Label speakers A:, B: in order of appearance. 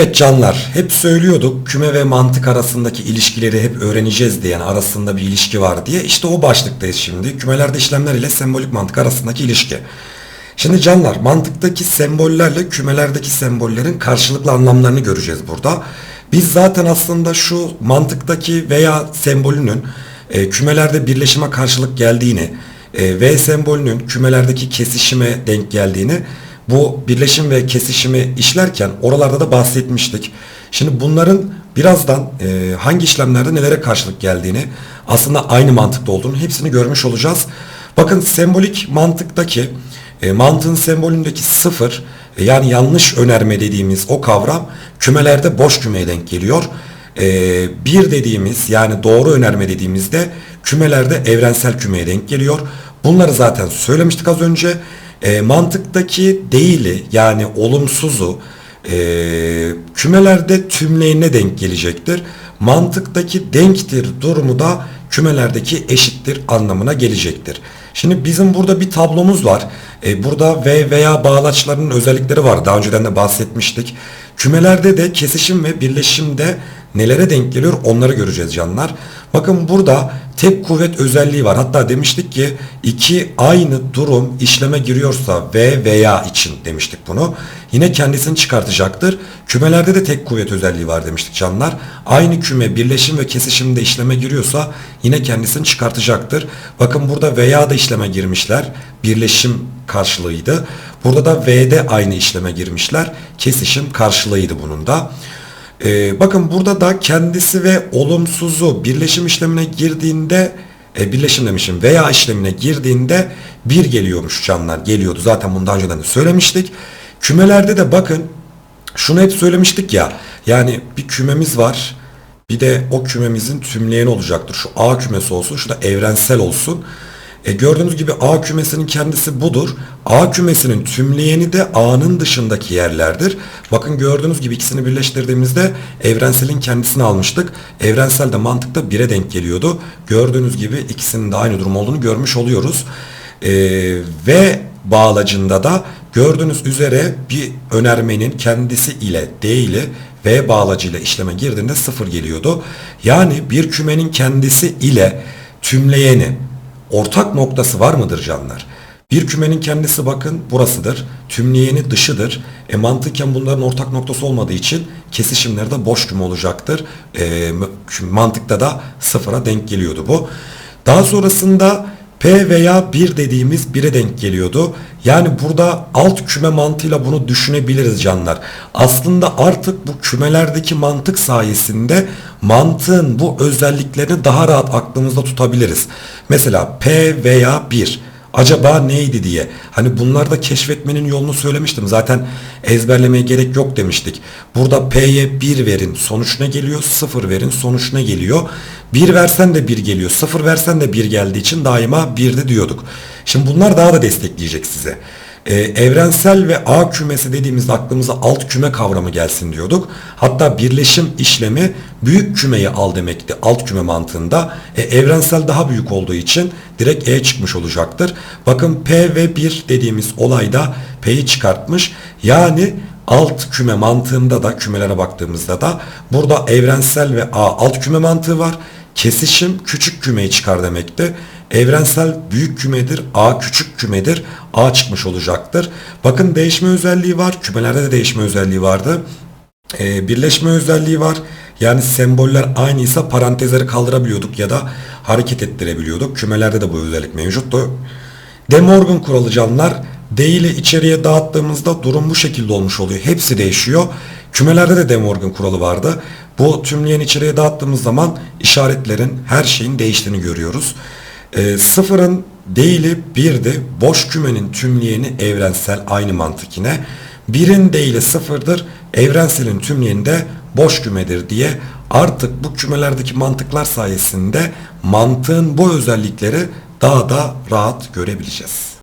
A: Evet canlar, hep söylüyorduk küme ve mantık arasındaki ilişkileri hep öğreneceğiz diye yani arasında bir ilişki var diye. İşte o başlıktayız şimdi. Kümelerde işlemler ile sembolik mantık arasındaki ilişki. Şimdi canlar, mantıktaki sembollerle kümelerdeki sembollerin karşılıklı anlamlarını göreceğiz burada. Biz zaten aslında şu mantıktaki veya sembolünün e, kümelerde birleşime karşılık geldiğini, e, V sembolünün kümelerdeki kesişime denk geldiğini bu birleşim ve kesişimi işlerken oralarda da bahsetmiştik. Şimdi bunların birazdan e, hangi işlemlerde nelere karşılık geldiğini aslında aynı mantıkta olduğunu hepsini görmüş olacağız. Bakın sembolik mantıktaki e, mantığın sembolündeki sıfır e, yani yanlış önerme dediğimiz o kavram kümelerde boş kümeye denk geliyor. E, bir dediğimiz yani doğru önerme dediğimizde kümelerde evrensel kümeye denk geliyor. Bunları zaten söylemiştik az önce. E, mantıktaki değili yani olumsuzu e, kümelerde tümleyine denk gelecektir. Mantıktaki denktir durumu da kümelerdeki eşittir anlamına gelecektir. Şimdi bizim burada bir tablomuz var. E, burada ve veya bağlaçlarının özellikleri var. Daha önceden de bahsetmiştik. Kümelerde de kesişim ve birleşimde nelere denk geliyor onları göreceğiz canlar. Bakın burada tek kuvvet özelliği var. Hatta demiştik ki iki aynı durum işleme giriyorsa ve veya için demiştik bunu. Yine kendisini çıkartacaktır. Kümelerde de tek kuvvet özelliği var demiştik canlar. Aynı küme birleşim ve kesişimde işleme giriyorsa yine kendisini çıkartacaktır. Bakın burada veya da işleme girmişler. Birleşim karşılığıydı. Burada da V'de aynı işleme girmişler. Kesişim karşılığıydı bunun da. Ee, bakın burada da kendisi ve olumsuzu birleşim işlemine girdiğinde e, birleşim demişim veya işlemine girdiğinde bir geliyormuş canlar geliyordu. Zaten bunu daha önceden de söylemiştik. Kümelerde de bakın şunu hep söylemiştik ya yani bir kümemiz var bir de o kümemizin tümleyeni olacaktır. Şu A kümesi olsun şu da evrensel olsun. E gördüğünüz gibi A kümesinin kendisi budur. A kümesinin tümleyeni de A'nın dışındaki yerlerdir. Bakın gördüğünüz gibi ikisini birleştirdiğimizde evrenselin kendisini almıştık. Evrensel de mantıkta 1'e denk geliyordu. Gördüğünüz gibi ikisinin de aynı durum olduğunu görmüş oluyoruz. E, ve bağlacında da gördüğünüz üzere bir önermenin kendisi ile değili V bağlacıyla işleme girdiğinde sıfır geliyordu. Yani bir kümenin kendisi ile tümleyeni ortak noktası var mıdır canlar? Bir kümenin kendisi bakın burasıdır. Tümleyeni dışıdır. E mantıken bunların ortak noktası olmadığı için kesişimleri de boş küme olacaktır. E, mantıkta da sıfıra denk geliyordu bu. Daha sonrasında P veya 1 dediğimiz 1'e denk geliyordu. Yani burada alt küme mantığıyla bunu düşünebiliriz canlar. Aslında artık bu kümelerdeki mantık sayesinde mantığın bu özelliklerini daha rahat aklımızda tutabiliriz. Mesela P veya 1 acaba neydi diye. Hani bunları da keşfetmenin yolunu söylemiştim. Zaten ezberlemeye gerek yok demiştik. Burada P'ye 1 verin sonuç ne geliyor? 0 verin sonuç ne geliyor? 1 versen de 1 geliyor. 0 versen de 1 geldiği için daima 1'de diyorduk. Şimdi bunlar daha da destekleyecek size. Ee, evrensel ve A kümesi dediğimizde aklımıza alt küme kavramı gelsin diyorduk. Hatta birleşim işlemi büyük kümeyi al demekti alt küme mantığında. E, evrensel daha büyük olduğu için direkt E çıkmış olacaktır. Bakın P ve 1 dediğimiz olayda P'yi çıkartmış. Yani alt küme mantığında da kümelere baktığımızda da burada evrensel ve A alt küme mantığı var. Kesişim küçük kümeyi çıkar demekti. Evrensel büyük kümedir, A küçük kümedir, A çıkmış olacaktır. Bakın değişme özelliği var, kümelerde de değişme özelliği vardı. Ee, birleşme özelliği var. Yani semboller aynıysa parantezleri kaldırabiliyorduk ya da hareket ettirebiliyorduk. Kümelerde de bu özellik mevcuttu. De Morgan kuralı canlar değili içeriye dağıttığımızda durum bu şekilde olmuş oluyor. Hepsi değişiyor. Kümelerde de De Morgan kuralı vardı. Bu tümleyen içeriye dağıttığımız zaman işaretlerin her şeyin değiştiğini görüyoruz. E, sıfırın değili birdi. Boş kümenin tümleyeni evrensel aynı mantık yine. Birin değili sıfırdır. Evrenselin tümleyeni de boş kümedir diye artık bu kümelerdeki mantıklar sayesinde mantığın bu özellikleri daha da rahat görebileceğiz.